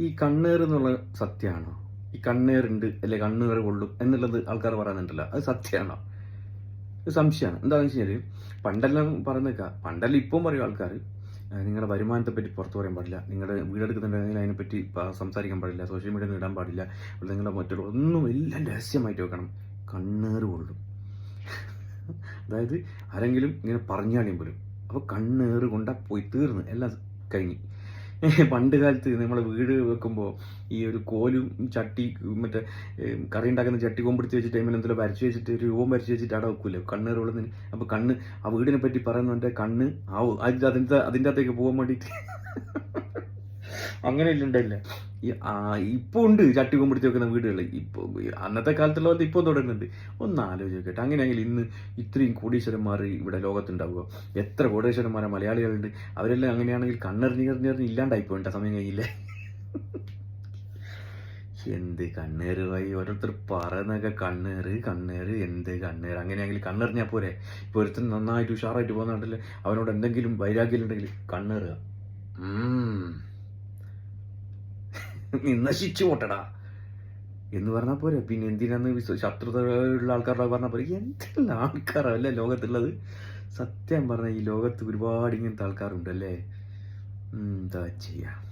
ഈ കണ്ണേർ എന്നുള്ള സത്യമാണോ? ഈ കണ്ണേറുണ്ട് അല്ലെ കണ്ണേർ കൊള്ളും എന്നുള്ളത് ആൾക്കാർ പറയുന്നുണ്ടല്ലോ. അത് സത്യമാണോ? സംശയമാണ്. എന്താണെന്ന് വെച്ച് കഴിഞ്ഞാൽ പണ്ടെല്ലാം പറയുന്നേക്ക. പണ്ടെല്ലാം ഇപ്പം പറയും ആൾക്കാർ നിങ്ങളുടെ വരുമാനത്തെ പറ്റി പുറത്ത് പറയാൻ പാടില്ല. നിങ്ങളുടെ വീടെടുക്കുന്നുണ്ടെങ്കിൽ അതിനെപ്പറ്റി സംസാരിക്കാൻ പാടില്ല. സോഷ്യൽ മീഡിയയിൽ ഇടാൻ പാടില്ല. നിങ്ങളുടെ മറ്റുള്ള ഒന്നും എല്ലാം രഹസ്യമായിട്ട് വെക്കണം. കണ്ണേറ് കൊള്ളും. അതായത് ആരെങ്കിലും ഇങ്ങനെ പറഞ്ഞാലും പോലും. അപ്പോൾ കണ്ണേറ് കൊണ്ടാ പോയി തീർന്ന്. എല്ലാം കഴിഞ്ഞ്. പണ്ട് കാലത്ത് നമ്മളെ വീട് വെക്കുമ്പോൾ ഈ ഒരു കോലും ചട്ടി മറ്റേ കറി ഉണ്ടാക്കുന്ന ചട്ടി കൊമ്പെടുത്ത് വെച്ചിട്ട് അതിൽ എന്തെങ്കിലും വരച്ച് വെച്ചിട്ട് ഒരു രൂപം വരച്ച് വെച്ചിട്ട് അവിടെ വെക്കൂലേ? കണ്ണേറ് കൊള്ളുന്നതിന് അപ്പോൾ കണ്ണ് ആ വീടിനെ പറ്റി പറയുന്നുണ്ട് കണ്ണ് ആ അതിന്റെ അതിന്റെ അകത്തേക്ക് പോകാൻ വേണ്ടിയിട്ട്. അങ്ങനെ ആ ഇപ്പോൾ ഉണ്ട് ചട്ടി കൊമ്പിടിച്ച് വെക്കുന്ന വീടുകൾ ഇപ്പോൾ അന്നത്തെ കാലത്തുള്ള പോലെ ഇപ്പോൾ തുടരുന്നുണ്ട് ഒന്ന് ആലോചിക്കട്ടെ അങ്ങനെയെങ്കിൽ ഇന്ന് ഇത്രയും കോടീശ്വരന്മാർ ഇവിടെ ലോകത്തുണ്ടാവുക. എത്ര കോടീശ്വരന്മാരെ മലയാളികളുണ്ട്. അവരെല്ലാം അങ്ങനെയാണെങ്കിൽ കണ്ണെറിഞ്ഞെറിഞ്ഞെറിഞ്ഞ് ഇല്ലാണ്ടായി പോയിട്ട സമയം കഴിയില്ലേ എന്ത് കണ്ണേറ് വൈ ഓരോരുത്തർ പറയുന്നൊക്കെ കണ്ണേറ് കണ്ണേറ് എന്ത് കണ്ണേറ്. അങ്ങനെയാണെങ്കിൽ കണ്ണെറിഞ്ഞാൽ പോരെ? ഇപ്പോൾ ഒരുത്തൻ നന്നായിട്ട് ഉഷാറായിട്ട് പോകുന്നുണ്ടല്ലേ. അവനോട് എന്തെങ്കിലും വൈരാഗ്യം ഉണ്ടെങ്കിൽ കണ്ണേറുക. നീ നശിച്ചു പോട്ടടാ എന്ന് പറഞ്ഞാൽ പോരെ. പിന്നെ എന്തിനാന്ന് ശത്രുതയുള്ള ആൾക്കാരുടെ പറഞ്ഞാൽ പോരെ. എന്തെല്ലാം ആൾക്കാരല്ല ലോകത്തുള്ളത്? സത്യം പറഞ്ഞാൽ ഈ ലോകത്ത് ഒരുപാട് ഇങ്ങനത്തെ ആൾക്കാരുണ്ടല്ലേ? എന്താ ചെയ്യാ.